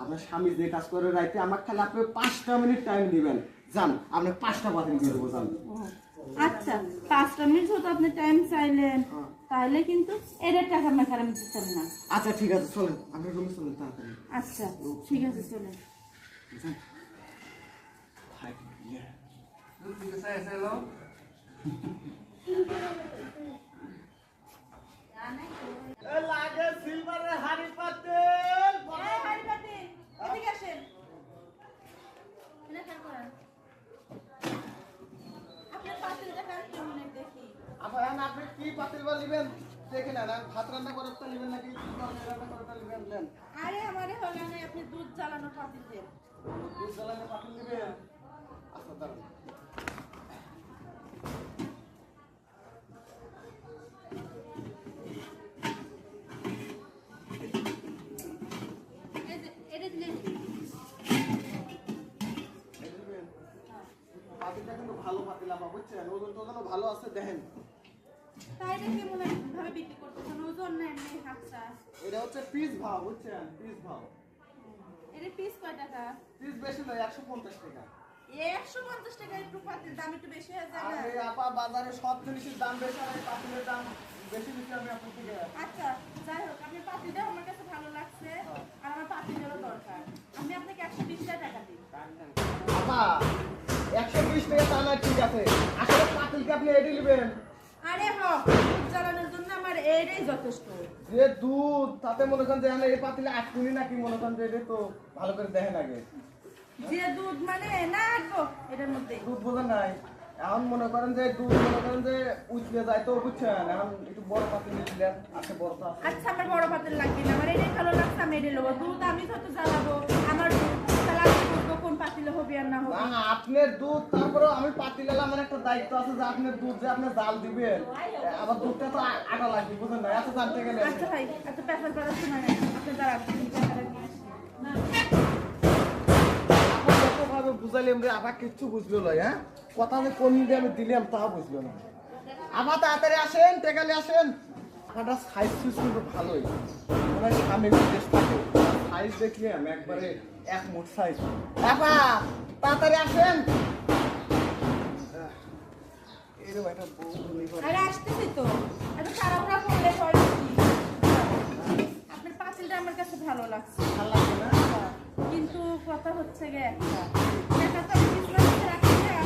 আপনার স্বামী যে কাজ করে রাইতে আমার খালি আপনি পাঁচটা মিনিট টাইম দিবেন। যান আপনি পাঁচটা বাতিল দিয়ে দেবো যান। আচ্ছা পাঁচটা মিনিট হতো আপনি টাইম চাইলেন। তাহলে কিন্তু এদের টাকা আর আমি দিতাম না। আচ্ছা ঠিক আছে চলেন আপনি রুমে চলেন তাড়াতাড়ি। আচ্ছা ঠিক আছে চলে যান। ভাই, ইয়ে। লাগে সিলভারের হাড়ি পাতেল এদিকে আসেন আপনার পাতিলটা কার কেমন দেখি আবার এখন আপনি কি পাতিল বা নিবেন? দেখে নেন ভাত রান্না করার তো নাকি? রান্না করার নিবেন নেন। আরে আমারে হলো না আপনি দুধ জ্বালানো পাতিল দেন। দুধ জ্বালানো পাতিল নিবেন? আচ্ছা দাঁড়ান। পাতিলটা কিন্তু ভালো পাতিল বুঝছেন? ওজন টোজনও ভালো আছে দেখেন। তাই দেখে মনে ভাবে বিক্রি করতেছেন ওজন নেন নেই হাতটা। এটা হচ্ছে পিস ভাও বুঝছেন? পিস ভাও। এটা পিস কয় টাকা? পিস বেশি নয় একশো পঞ্চাশ টাকা। একশো পঞ্চাশ টাকা একটু পাতিল দাম একটু বেশি হয়ে যায় আর আপা বাজারে সব জিনিসের দাম বেশি আর পাতিলের দাম বেশি বেশি আমি আপনার থেকে। আচ্ছা যাই হোক আপনি পাতিলটাও আমার কাছে ভালো লাগছে। আর আমার পাতিলেরও দরকার। আমি আপনাকে একশো বিশ টাকা দিই। আপা একশো বিশ টাকা তা নয় ঠিক আছে। আসলে পাতিলকে আপনি নেবেন। আরে হ দুধ জ্বালানোর জন্য আমার এটাই যথেষ্ট। যে দুধ তাতে মনে করেন যে এই পাতিলে আটকুনি নাকি মনে করেন যে এটা তো ভালো করে দেখেন আগে। যে দুধ মানে না আটবো এটার মধ্যে। দুধ নাই। এখন মনে করেন যে দুধ মনে করেন যে উঠলে যায় তো বুঝছেন এখন একটু বড় পাতিল আছে বড় আচ্ছা আমার বড় পাতিল লাগবে না আমার এটাই ভালো লাগছে আমি এটাই নেব দুধ আমি যত জ্বালাবো আমার পাতিলে হবে আর না হবে? না আপনার দুধ তারপরেও আমি পাতিল আমার একটা দায়িত্ব আছে যে আপনার দুধ যে আপনি জাল দিবেন। আবার দুধটা তো আ- আটা লাগবে বুঝেন না? এত জানতে গেলে। আচ্ছা ভাই এত করার সময় নেই। আপনি দাঁড়ান বুঝাইলাম রে আবার কিচ্ছু বুঝলো না হ্যাঁ? কথা যে কোন দিয়ে আমি দিলাম তা বুঝলো না। আবার তাড়াতাড়ি আসেন টেকালে আসেন। আপনার সাইজ সুইজ কিন্তু ভালোই। মানে সামনে দেশ থাকে। সাইজ দেখলে আমি একবারে এক মুঠ সাইজ তাড়াতাড়ি আসেন। এরকম একটা বউ আরে আসতেছি তো। এত তাড়াহুড়া করলে আপনার পাতিলটা আমার কাছে ভালো লাগছে। ভালো লাগছে না? কিন্তু কথা হচ্ছে গে একটা। টাকা তো আমি রাখি না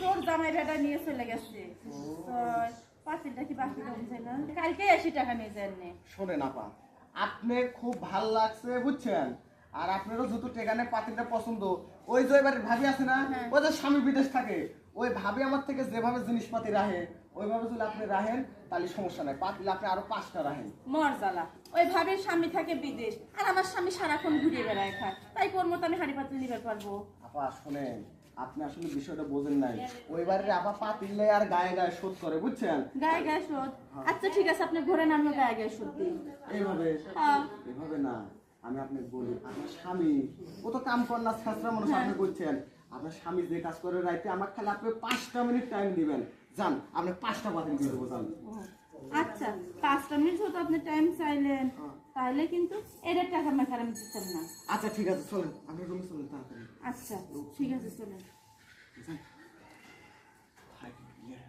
চোর জামাই ভেটা নিয়ে চলে গেছে। তো পাতিলটা কি বাকি রয়েছে না? কালকে আশি টাকা নিয়ে যান নে শোনেন আপা আপনি খুব ভালো লাগছে বুঝছেন? আর আপনারও যেহেতু টেকানের পাতিলটা পছন্দ ওই যে এবার ভাবি আছে না হ্যাঁ। ওই যে স্বামী বিদেশ থাকে ওই ভাবি আমার থেকে যেভাবে জিনিসপাতি রাহে ওইভাবে যদি আপনি রাহেন তাহলে সমস্যা নাই। পাতিল আপনি আরও পাঁচটা রাহেন মর জ্বালা ওই ভাবের স্বামী থাকে বিদেশ আর আমার স্বামী সারাক্ষণ ঘুরিয়ে বেড়ায় খায়। তাই কোন মতো আমি হাড়ি পাতিল নিতে পারব? আপা শোনেন আপনি আসলে বিষয়টা বোঝেন নাই। ওইবারে আপা পাতিলে আর গায়ে গায়ে শোধ করে বুঝছেন? গায়ে গায়ে শোধ আচ্ছা ঠিক আছে আপনি ঘুরে নামিও গায়ে গায়ে শোধ দিন এইভাবে? হ্যাঁ। এভাবে না আমি আপনাকে বলি আপনার স্বামী ও তো কাম কর না শাস্ত্রা মানুষ হ্যাঁ। আপনি করছেন আপনার স্বামী যে কাজ করে রাইতে আমার খালি আপনি পাঁচটা মিনিট টাইম দিবেন। যান আপনি পাঁচটা বাতিল দিয়ে দেবো যান। আচ্ছা পাঁচটা মিনিট হতো আপনি টাইম চাইলেন। তাহলে কিন্তু এদের টাকা মেকার আমি দিতাম না। আচ্ছা ঠিক আছে চলেন। আপনি রুমে চলেন তাড়াতাড়ি। আচ্ছা ঠিক আছে চলেন। ঠিক আছে ইয়ে।